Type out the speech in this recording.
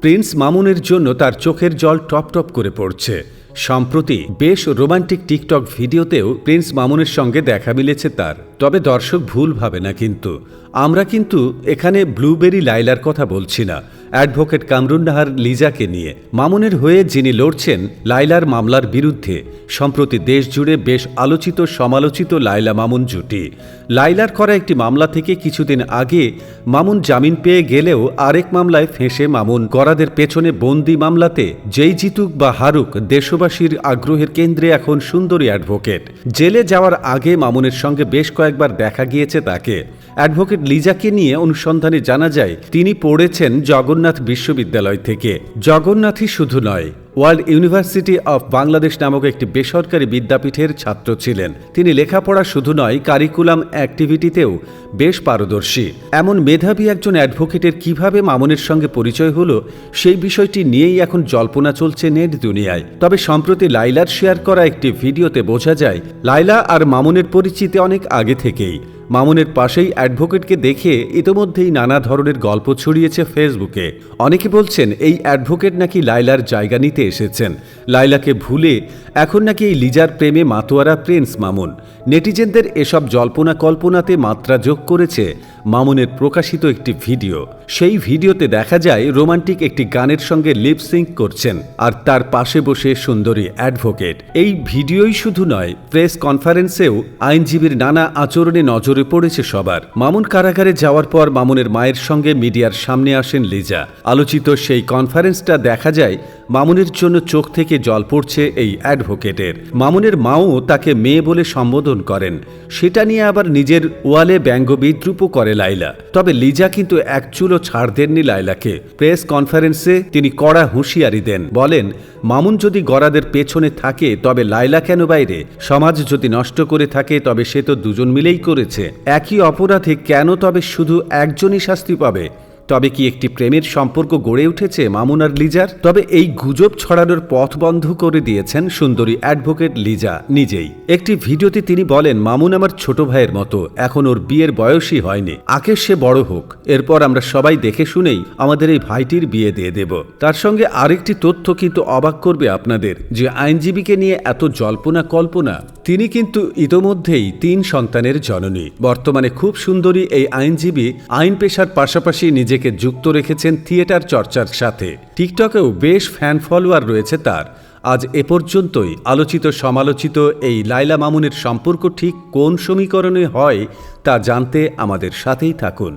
Prince মামুনের জন্য তার চোখের জল টপ টপ করে পড়ছে। সম্প্রতি বেশ রোমান্টিক টিকটক ভিডিওতেও প্রিন্স মামুনের সঙ্গে দেখা মিলেছে তার। তবে দর্শক ভুল ভাবে না কিন্তু। আমরা কিন্তু এখানে ব্লুবেরি লাইলার কথা বলছি না। অ্যাডভোকেট কামরুন নাহার লিজাকে নিয়ে। মামুনের হয়ে যিনি লড়ছেন লাইলার মামলার বিরুদ্ধে। সম্প্রতি দেশ জুড়ে বেশ আলোচিত সমালোচিত লাইলা মামুন জুটি। লাইলার করা একটি মামলা থেকে কিছুদিন আগে, মামুন জামিন পেয়ে গেলেও আরেক মামলায় ফেঁসে মামুন। করাদের পেছনে বন্দি মামলাতে যেই জিতুক বা হারুক, দেশবাসীর আগ্রহের কেন্দ্রে এখন সুন্দরী অ্যাডভোকেট। জেলে যাওয়ার আগে মামুনের সঙ্গে বেশ কয়েকবার দেখা গিয়েছে তাকে। অ্যাডভোকেট লিজাকে নিয়ে অনুসন্ধানে জানা যায়, তিনি পড়েছেন জগন্নাথ বিশ্ববিদ্যালয় থেকে। জগন্নাথই শুধু নয়, ওয়ার্ল্ড ইউনিভার্সিটি অফ বাংলাদেশ নামক একটি বেসরকারি বিদ্যাপীঠের ছাত্র ছিলেন। তিনি লেখাপড়া শুধু নয়, কারিকুলাম অ্যাক্টিভিটিতেও বেশ পারদর্শী। এমন মেধাবী একজন অ্যাডভোকেটের কীভাবে মামুনের সঙ্গে পরিচয় হলো, সেই বিষয়টি নিয়েই এখন জল্পনা চলছে নেট দুনিয়ায়। তবে সম্প্রতি লাইলার শেয়ার করা একটি ভিডিওতে বোঝা যায়, লাইলা আর মামুনের পরিচিতি অনেক আগে থেকেই। মামুনের পাশেই অ্যাডভোকেটকে দেখে ইতোমধ্যেই নানা ধরনের গল্প ছড়িয়েছে ফেসবুকে। অনেকে বলছেন, এই অ্যাডভোকেট নাকি লাইলার জায়গা নিতে এসেছেন। লাইলাকে ভুলে এখন নাকি এই লিজার প্রেমে মাতোয়ারা প্রিন্স মামুন। নেটিজেনদের এসব জল্পনা কল্পনাতে মাত্রা যোগ করেছে মামুনের প্রকাশিত একটি ভিডিও। সেই ভিডিওতে দেখা যায় রোমান্টিক একটি গানের সঙ্গে লিপ সিঙ্ক করছেন আর তার পাশে বসে সুন্দরী অ্যাডভোকেট এই ভিডিওই শুধু নয় প্রেস কনফারেন্সেও আইনজীবীর নানা আচরণে নজরে পড়েছে সবার। মামুন কারাগারে যাওয়ার পর মামুনের মায়ের সঙ্গে মিডিয়ার সামনে আসেন লিজা। আলোচিত সেই কনফারেন্সটা দেখা যায় মামুনের জন্য চোখ থেকে জল পড়ছে এই অ্যাডভোকেটের। মামুনের মাও তাকে মেয়ে বলে সম্বোধন করেন। সেটা নিয়ে আবার নিজের ওয়ালে ব্যঙ্গ বিদ্রুপও করে লাইলা। তবে লিজা কিন্তু এক চুলো ছাড় দেননি লাইলাকে। প্রেস কনফারেন্সে তিনি কড়া হুঁশিয়ারি দেন। বলেন, মামুন যদি গরাদের পেছনে থাকে, তবে লাইলা কেন বাইরে? সমাজ যদি নষ্ট করে থাকে, তবে সে তো দুজন মিলেই করেছে। একই অপরাধে কেন তবে শুধু একজনই শাস্তি পাবে? তবে কি একটি প্রেমের সম্পর্ক গড়ে উঠেছে মামুন আর লিজার? তবে এই গুজব ছড়ানোর পথ বন্ধ করে দিয়েছেন সুন্দরী অ্যাডভোকেট লিজা নিজেই। একটি ভিডিওতে তিনি বলেন, মামুন আমার ছোট ভাইয়ের মতো, এখন ওর বিয়ের বয়সই হয়নি। আগে সে বড় হোক। এরপর আমরা সবাই দেখে শুনেই আমাদের এই ভাইটির বিয়ে দিয়ে দেব। তার সঙ্গে আরেকটি তথ্য কিন্তু অবাক করবে আপনাদের, যে আইনজীবীকে নিয়ে এত জল্পনা কল্পনা। তিনি কিন্তু ইতোমধ্যেই তিন সন্তানের জননী। বর্তমানে খুব সুন্দরী এই আইনজীবী, আইন পেশার পাশাপাশি নিজেকে যুক্ত রেখেছেন থিয়েটার চর্চার সাথে। টিকটকেও বেশ ফ্যান ফলোয়ার রয়েছে তার। আজ এ পর্যন্তই। আলোচিত সমালোচিত এই লাইলা মামুনের সম্পর্ক ঠিক কোন সমীকরণে হয় তা জানতে আমাদের সাথেই থাকুন।